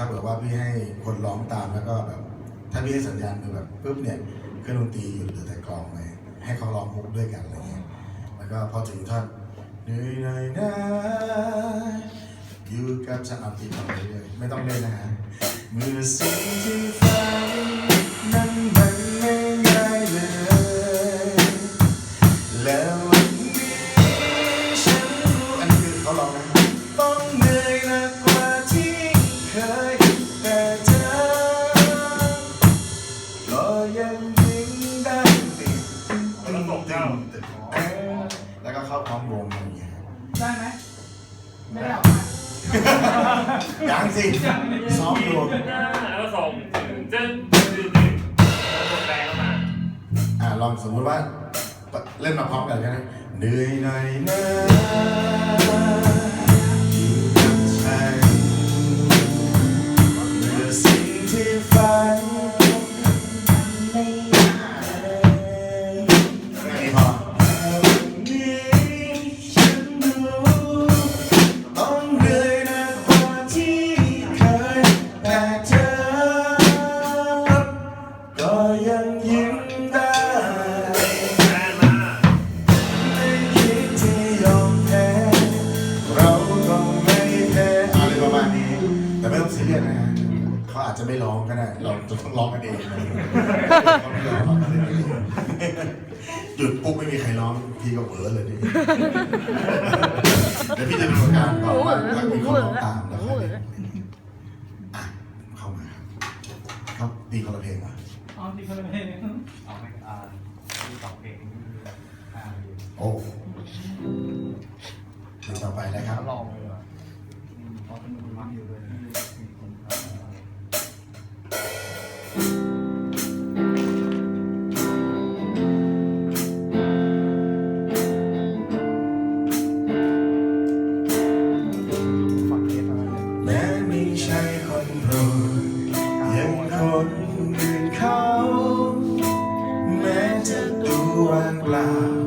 ถ้าเกิดว่าพี่ให้คนร้องตามแล้วก็แบบถ้าพี่ให้สัญญาณคือแบบปุ๊บเนี่ยเครื่องดนตรีหยุดเหลือแต่กลองเลยให้เขาร้องมุกด้วยกันอะไรเงี้ยแล้วก็พอถึงท่อนเหนื่อยหน่อยนะอยู่กับฉันเอาตีต่อไปเรื่อยๆไม่ต้องเล่นนะฮะเมื่อสิ่งที่ฝัน ยังสิซ้อมอยู่แล้วก็ส่งถึงจึ้งจึ้งจึ้งแล้วกดแปลเข้ามาอ่าลองสมมติว่า เล่นมาพร้อมกันกันนะเหนื่อยหน่อยนะ กันเองหยุดปุ๊บไม่มีใครร้องพี่ก็เหวอเลยนี่เดี๋ยวพี่จะดูอาการก่อนว่าถ้ามีคนร้องตามแล้วค่อยเล่นอะเข้ามาครับครับดีคนละเพลงป่ะอ๋อดีคนละเพลงเอาไม่อ่าที่สองเพลงโอ้ต่อไปนะครับลองเลยว่ะเพราะมันมีอยู่ด้วยที่มีค ลา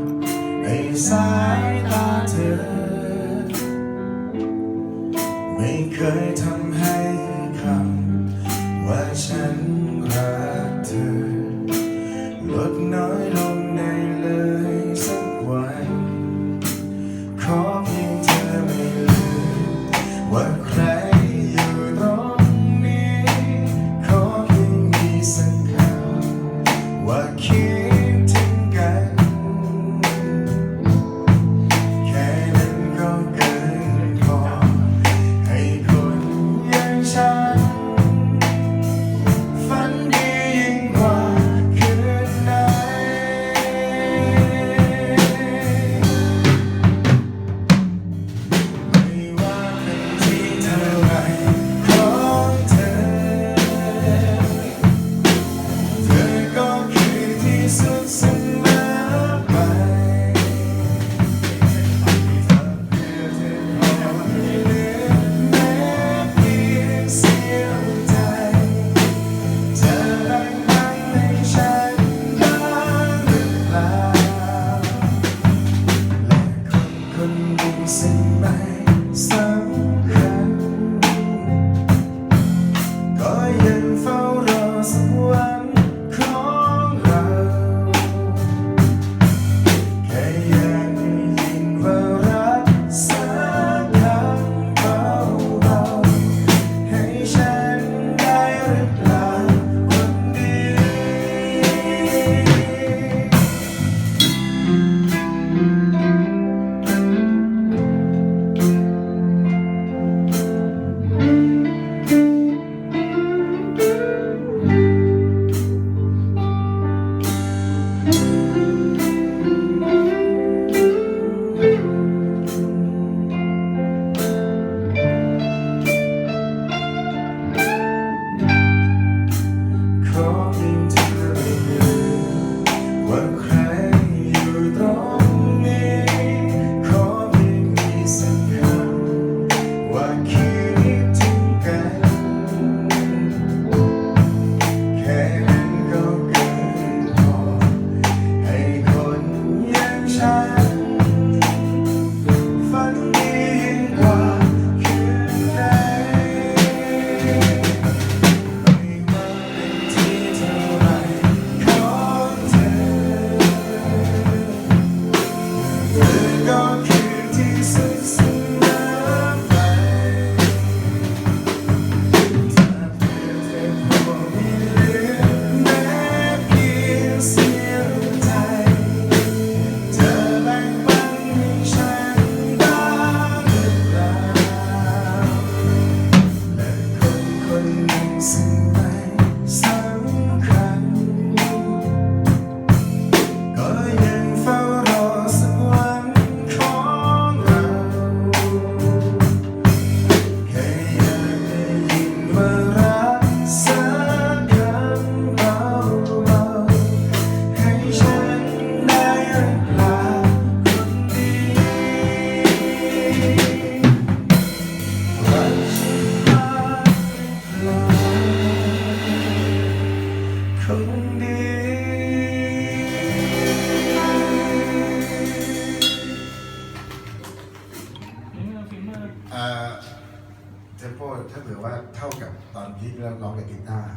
ถ้าเผื่อว่าเท่ากับตอนพีคแล้วร้องกับกีตาร์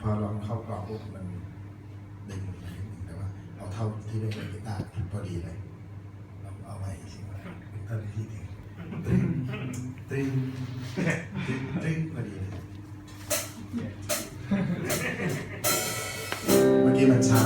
พอร้องเข้ากรอบปุ๊บมันดึงไปนิดนึงแต่ว่าเอาเท่าที่เป็นกีตาร์พอดีเลยเอาเอาไว้อีกทีว่าเท่าที่ถึงตึ้งตึ้งตึ้งตึ้งพอดีเลยเมื่อกี้มันช้า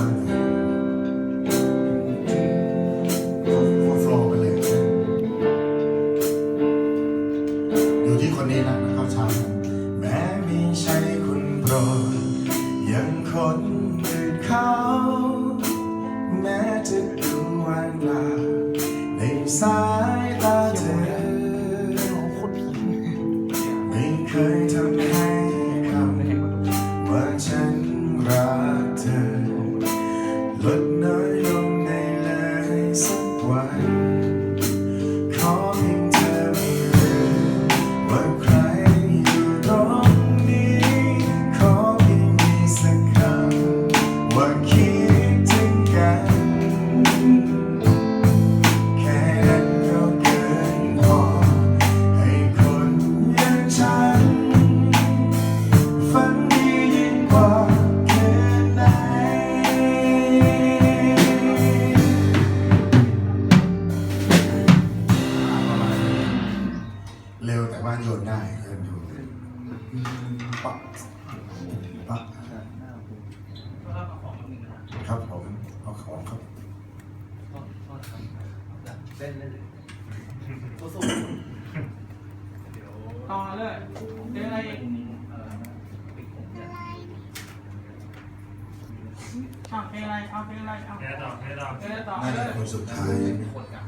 น่าเลจะยคนสุดท้ายคนกัน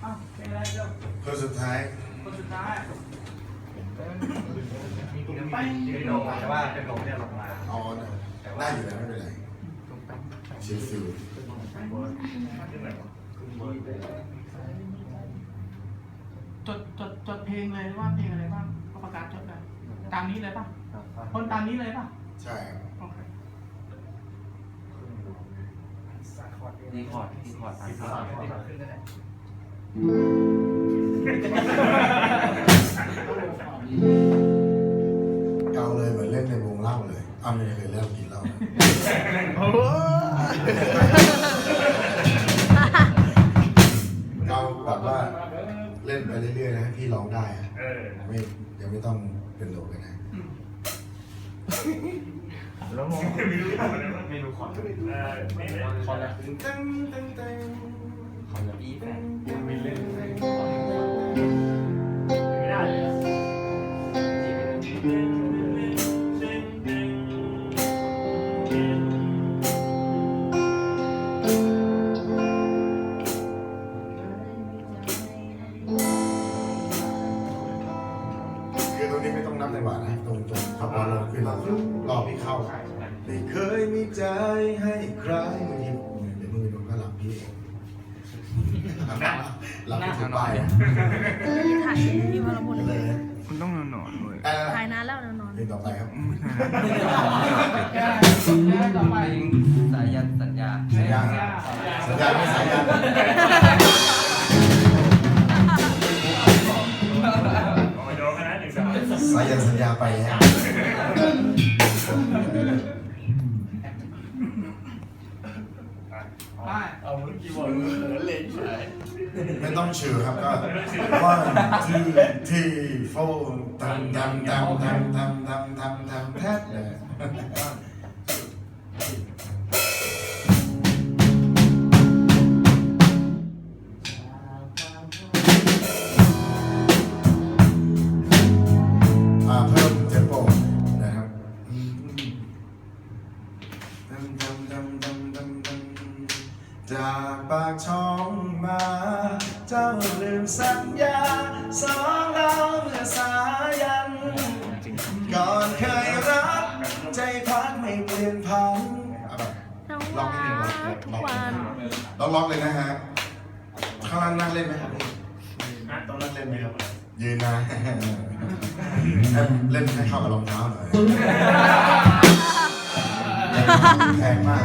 เอาเพลงอะไรเร็วคนสุดท้ายคนสุดท้ายไปไม่ลงแต่ว่าเป็นลงเนี่ยลงมาเอาได้อยู่แล้วไม่เป็นไรชิลฟิลขึ้นไหนวะจดจดจดเพลงเลยว่าเพลงอะไรบ้างเอาประกาศจดเลยตามนี้เลยป่ะคนตามนี้เลยป่ะใช่ครับ โอเคดีคอร์ดดีคอร์ดอันที่คสาอมร์ดขึ้นได้ไหมเกาเลยเหมือนเล่นในวงเล่าเลยอ้าวไม่เคยเล่นกินเหล้าเกาแบบว่าเล่นไปเรื่อยๆนะให้พี่ร้องได้อะเออไม่ยังไม่ต้องเป็นโลกันนะอืมแล้วมอง เมนูคอนเออไม่คอนละคอนละอีแฟนยังไม่เล่น ถูกป้ายนะเออถ่ายที่วรพลเลยมันต้องนอนๆเลยเออถ่ายนานแล้วนอนเพลงต่อไปครับแก้แก้ต่อไปสายันสัญญา สัญญา สัญญาไม่สัญญาเอ ได้เอามือกี่บอลมือเล่นใช่ไม่ต้องชื่อครับก็ one two three four ตังตังตังตังตังตังตังแท้เลย ข้างล่างนั่งเล่นไหมครับพี่ต้องนั่งเล่นไหมครับยืนนะให้เล่นให้เข้ากับรองเท้าหน่อยแพงมาก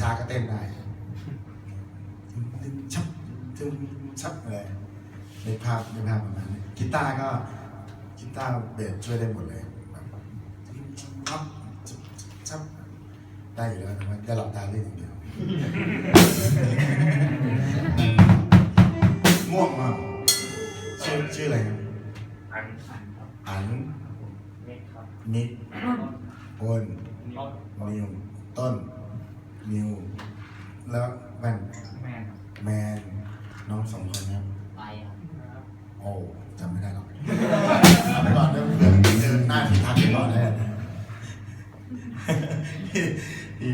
ช้าก็เต้นได้ชับจึงชับเลยในภาพในภาพประมาณนี้กีตาร์ก็กีตาร์เบสช่วยได้หมดเลยชับชับได้อยู่แล้วแต่ว่าจะหลับตาเล่นอย่างเดียวง่วงมากชื่อชื่ออะไรครับอันอันนี่ครับนิดอ้นนี่นิวต้น นิว แล้วแม่นแม่ครับแมนน้องสองคนครับ ไปครับโอ้จำไม่ได้หรอกเอาไปก่อนเดี๋ยวเพื่อนเดินหน้าที่ทักไปก่อนเลยที่ที่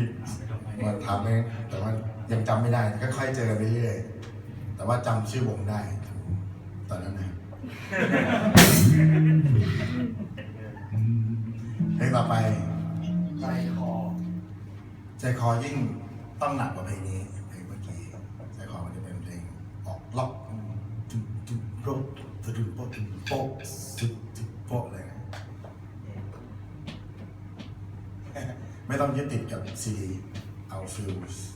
มาถามเองแต่ว่ายังจำไม่ได้ค่อยๆเจอกันเรื่อยๆแต่ว่าจำชื่อวงได้ ตอนนั้นนะเพลงต่อไป ใจคอ ใจคอยิ่งต้องหนักกว่าเพลงนี้เพลงเมื่อกี้ใจคอมันจะเป็นเพลงออกล็อกจุดจุดโรดจุดโป๊ะจุดโป๊ะจุดจุดโป๊ะเลยไม่ต้องยึดติดกับซีดีเอาฟิลส์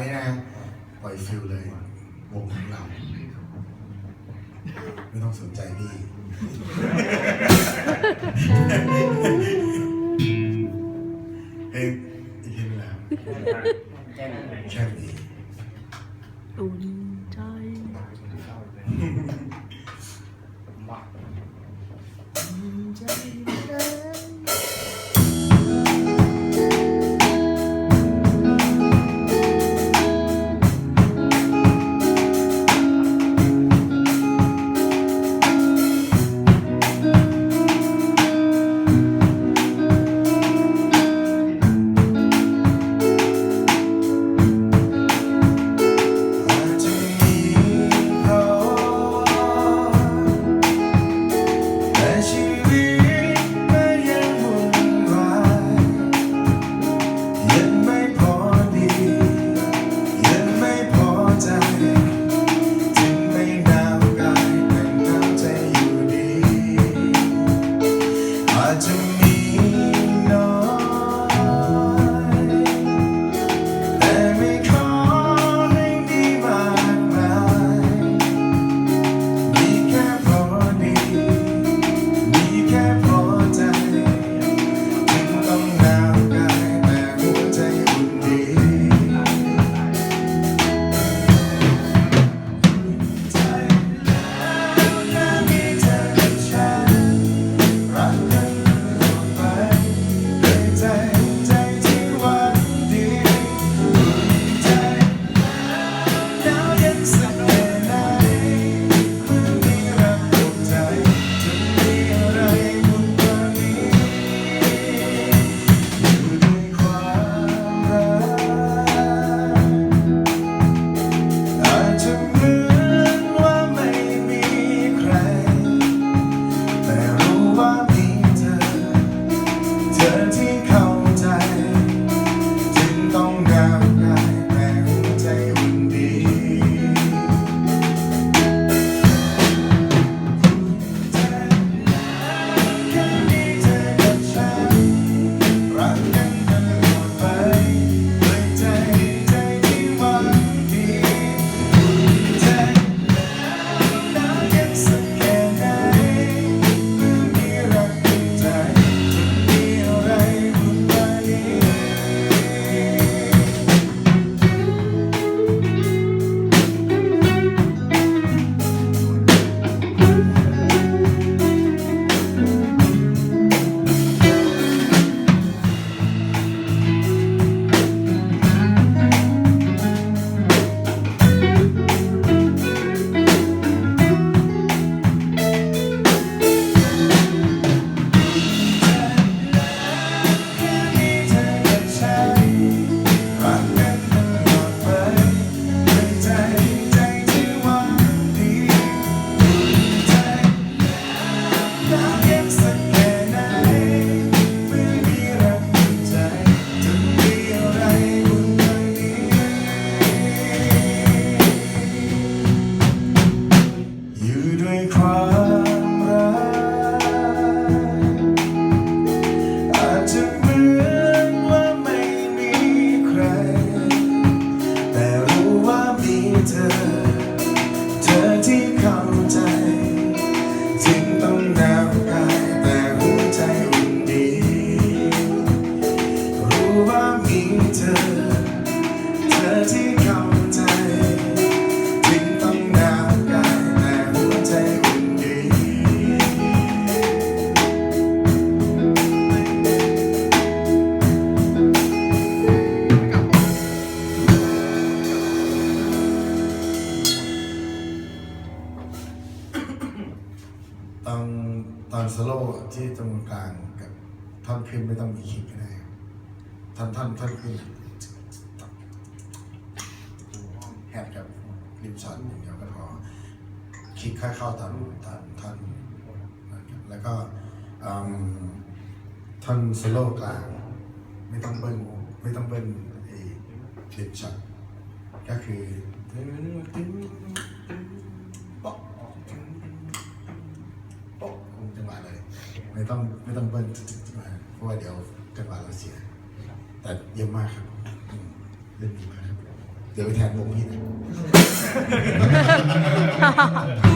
นี่นะปล่อยฟิลเลยวงของเรา ไม่ต้องสนใจพี่ เฮ้ยอีกทีนแล้วแค่นี้ winter. มสันอย่างเดียวก็พอคิดค่าเข้าตามท่านท่านแล้วก็ท่านสโลกลาง ไม่ต้องเปิ้ลไม่ต้องเปิ้ลอ้คลินช็อตก็คือป๊อกป๊อกคงจังหวะเลยไม่ต้องไม่ต้องเปิ้ลเพราะว่าเดี๋ยวจังหวะเราเสีย แต่เยี่ยมมากครับเล่นดีมากครับ เดี๋ยวไปแทนวงนี้นะ Ha ha ha.